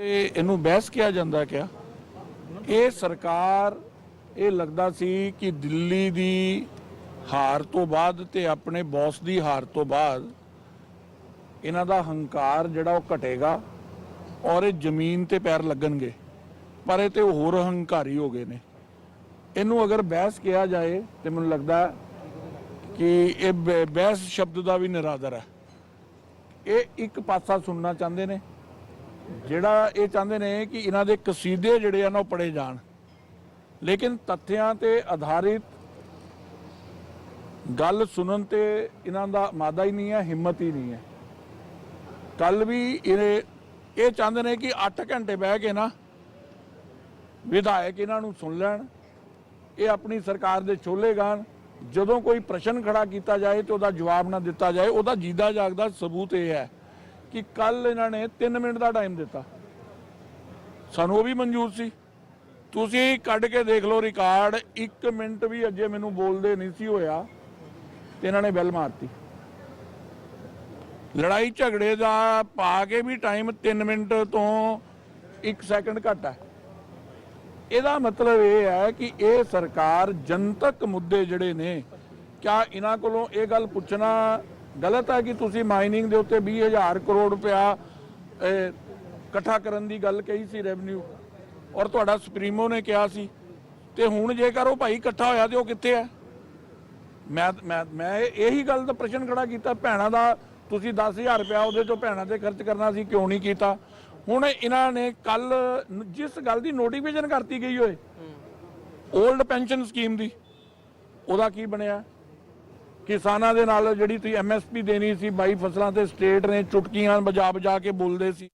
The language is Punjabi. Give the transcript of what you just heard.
ਤੇ ਇਹਨੂੰ ਬਹਿਸ ਕਿਹਾ ਜਾਂਦਾ ਕਿਆ? ਇਹ ਸਰਕਾਰ, ਇਹ ਲੱਗਦਾ ਸੀ ਕਿ ਦਿੱਲੀ ਦੀ ਹਾਰ ਤੋਂ ਬਾਅਦ ਤੇ ਆਪਣੇ ਬੌਸ ਦੀ ਹਾਰ ਤੋਂ ਬਾਅਦ ਇਹਨਾਂ ਦਾ ਹੰਕਾਰ ਜਿਹੜਾ ਉਹ ਘਟੇਗਾ ਔਰ ਇਹ ਜ਼ਮੀਨ ਤੇ ਪੈਰ ਲੱਗਣਗੇ। ਪਰ ਇਹ ਤੇ ਹੋਰ ਹੰਕਾਰੀ ਹੋ ਗਏ ਨੇ। ਇਹਨੂੰ ਅਗਰ ਬਹਿਸ ਕਿਹਾ ਜਾਏ ਤੇ ਮੈਨੂੰ ਲੱਗਦਾ ਕਿ ਇਹ ਬਹਿਸ ਸ਼ਬਦ ਦਾ ਵੀ ਨਿਰਾਦਰ ਹੈ। ਇਹ ਇੱਕ ਪਾਸਾ ਸੁਣਨਾ ਚਾਹੁੰਦੇ ਨੇ। ਜਿਹੜਾ ਇਹ ਚਾਹੁੰਦੇ ਨੇ ਕਿ ਇਹਨਾਂ ਦੇ ਕਸੀਦੇ ਜਿਹੜੇ ਆ ਨਾ ਉਹ ਪੜੇ ਜਾਣ। ਲੇਕਿਨ ਤੱਥਿਆਂ ਤੇ ਆਧਾਰਿਤ ਗੱਲ ਸੁਣਨ ਤੇ ਇਹਨਾਂ ਦਾ ਮਾਦਾ ਹੀ ਨਹੀਂ ਹੈ, ਹਿੰਮਤ ਹੀ ਨਹੀਂ ਹੈ। ਕੱਲ ਵੀ ਇਹ ਇਹ ਚਾਹੁੰਦੇ ਨੇ ਕਿ 8 ਘੰਟੇ ਬਹਿ ਕੇ ਨਾ ਵਿਧਾਇਕ ਇਹਨਾਂ ਨੂੰ ਸੁਣ ਲੈਣ। ਇਹ ਆਪਣੀ ਸਰਕਾਰ ਦੇ ਛੋਲੇ ਗਾਣ। ਜਦੋਂ ਕੋਈ ਪ੍ਰਸ਼ਨ ਖੜਾ ਕੀਤਾ ਜਾਏ ਤੇ ਉਹਦਾ ਜਵਾਬ ਨਾ ਦਿੱਤਾ ਜਾਏ, ਉਹਦਾ ਜੀਦਾ ਜਾਗਦਾ ਸਬੂਤ ਇਹ ਹੈ। ਕਿ ਕੱਲ ਇਹਨਾਂ ਨੇ 3 ਮਿੰਟ ਦਾ ਟਾਈਮ ਦਿੱਤਾ। ਸਾਨੂੰ ਉਹ ਵੀ ਮਨਜ਼ੂਰ ਸੀ। ਤੁਸੀਂ ਕੱਢ ਕੇ ਦੇਖ ਲਓ ਰਿਕਾਰਡ 1 ਮਿੰਟ ਵੀ ਅੱਜੇ ਮੈਨੂੰ ਬੋਲਦੇ ਨਹੀਂ ਸੀ ਹੋਇਆ, ਤੇ ਇਹਨਾਂ ਨੇ ਬੈਲ ਮਾਰਤੀ। ਲੜਾਈ ਝਗੜੇ ਦਾ ਪਾ ਕੇ ਵੀ ਟਾਈਮ 3 ਮਿੰਟ ਤੋਂ 1 ਸੈਕਿੰਡ ਘੱਟ ਹੈ। ਇਹਦਾ ਮਤਲਬ ਇਹ ਹੈ ਕਿ ਇਹ ਸਰਕਾਰ ਜਨਤਕ ਮੁੱਦੇ ਜਿਹੜੇ ਨੇ, ਕਿਆ ਇਹਨਾਂ ਕੋਲੋਂ ਇਹ ਗੱਲ ਪੁੱਛਣਾ ਗਲਤ ਹੈ ਕਿ ਤੁਸੀਂ ਮਾਈਨਿੰਗ ਦੇ ਉੱਤੇ 20000 ਕਰੋੜ ਰੁਪਇਆ ਇਕੱਠਾ ਕਰਨ ਦੀ ਗੱਲ ਕਹੀ ਸੀ ਰੈਵਨਿਊ ਔਰ ਤੁਹਾਡਾ ਸੁਪਰੀਮੋ ਨੇ ਕਿਹਾ ਸੀ ਤੇ ਹੁਣ ਜੇਕਰ ਉਹ ਭਾਈ ਇਕੱਠਾ ਹੋਇਆ ਤੇ ਉਹ ਕਿੱਥੇ ਹੈ? ਮੈਂ ਮੈਂ ਮੈਂ ਇਹ- ਗੱਲ ਦਾ ਪ੍ਰਸ਼ਨ ਖੜਾ ਕੀਤਾ ਭੈਣਾਂ ਦਾ ਤੁਸੀਂ 10000 ਰੁਪਇਆ ਉਹਦੇ ਤੋਂ ਭੈਣਾਂ ਤੇ ਖਰਚ ਕਰਨਾ ਸੀ ਕਿਉਂ ਨਹੀਂ ਕੀਤਾ? ਹੁਣ ਇਹਨਾਂ ਨੇ ਕੱਲ ਜਿਸ ਗੱਲ ਦੀ ਨੋਟੀਫਿਕੇਸ਼ਨ ਕਰਤੀ ਗਈ ਹੋਏ 올ਡ ਪੈਨਸ਼ਨ ਸਕੀਮ ਦੀ ਉਹਦਾ ਕੀ ਬਣਿਆ? ਕਿਸਾਨਾਂ ਦੇ ਨਾਲ ਜਿਹੜੀ ਤੁਸੀਂ ਐਮਐਸਪੀ ਦੇਣੀ ਸੀ, ਬਾਈ ਫਸਲਾਂ ਤੇ ਸਟੇਟ ਨੇ ਚੁਟਕੀਆਂ ਵਜਾ ਬਜਾ ਕੇ ਬੋਲਦੇ ਸੀ।